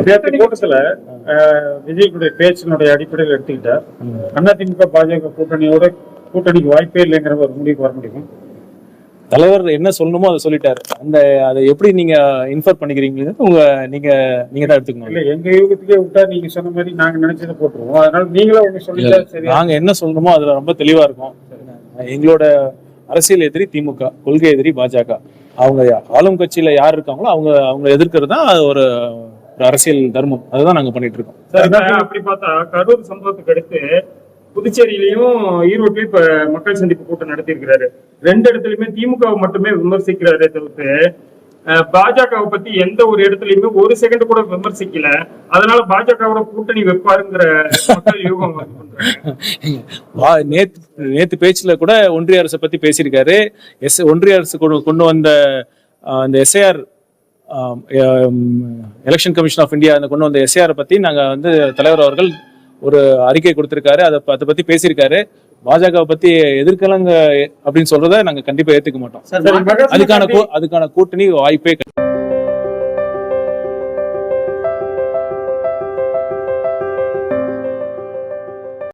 நேற்று கூட்டத்துல அஹ், விஜய்க்குடைய பேச்சினுடைய அடிப்படையில் எடுத்துக்கிட்டா அதிமுக பாஜக கூட்டணியோட கூட்டணிக்கு வாய்ப்பே இல்லைங்கிற ஒரு முடிவுக்கு வர முடியும்? தலைவர் என்ன சொல்லணுமோ அதை சொல்லிட்டாரு. அந்த அதை எப்படி நீங்க இன்ஃபர் பண்ணிக்கிறீங்க உங்க நீங்க நீங்க தான் எடுத்துக்கணும். இல்ல எங்க யூகத்துக்கே விட்டா நீங்க சொன்ன மாதிரி நாங்க நினைச்சதை போட்டுருவோம். அதனால நீங்களும் ஒண்ணு சொல்லிட்டா சரி நாங்க என்ன சொல்லணுமோ அதுல ரொம்ப தெளிவா இருக்கோம். எங்களோட அரசியல் எதிரி திமுக கொள்கை எதிரி பாஜக. அவங்க ஆளும் கட்சியில யார் இருக்காங்களோ அவங்க அவங்க எதிர்க்கிறது தான் ஒரு ஒரு அரசியல் தர்மம். அதுதான் நாங்க பண்ணிட்டு இருக்கோம். சார் அப்படி பார்த்தா கரூர் சம்பவத்துக்கு அடுத்து புதுச்சேரியிலையும் ஈரோட்லயும் இப்ப மக்கள் சந்திப்பு கூட்டம் நடத்தி இருக்கிறாரு ரெண்டு இடத்துலயுமே திமுக மட்டுமே விமர்சிக்கிறாரே தவிர்த்து பாஜகவை பத்தி எந்த ஒரு இடத்துலயுமே ஒரு செகண்ட் கூட விமர்சிக்கல. அதனால பாஜகவோட கூட்டணி வைப்பாருங்கிற யூகம் நேத்து நேத்து பேச்சுல கூட ஒன்றிய அரசை பத்தி பேசியிருக்காரு. எஸ் ஒன்றிய அரசு கொண்டு வந்த இந்த SIR election commission of India கொண்டு வந்த எஸ்ஐஆர் பத்தி நாங்க வந்து தலைவர் அவர்கள் ஒரு அறிக்கை கொடுத்திருக்காரு. அதை அதை பத்தி பேசியிருக்காரு. பாஜக பத்தி எதிர்க்கலங்க அப்படின்னு சொல்றத நாங்க கண்டிப்பா ஏத்துக்க மாட்டோம். அதுக்கான அதுக்கான கூட்டணி வாய்ப்பே கிடையாது.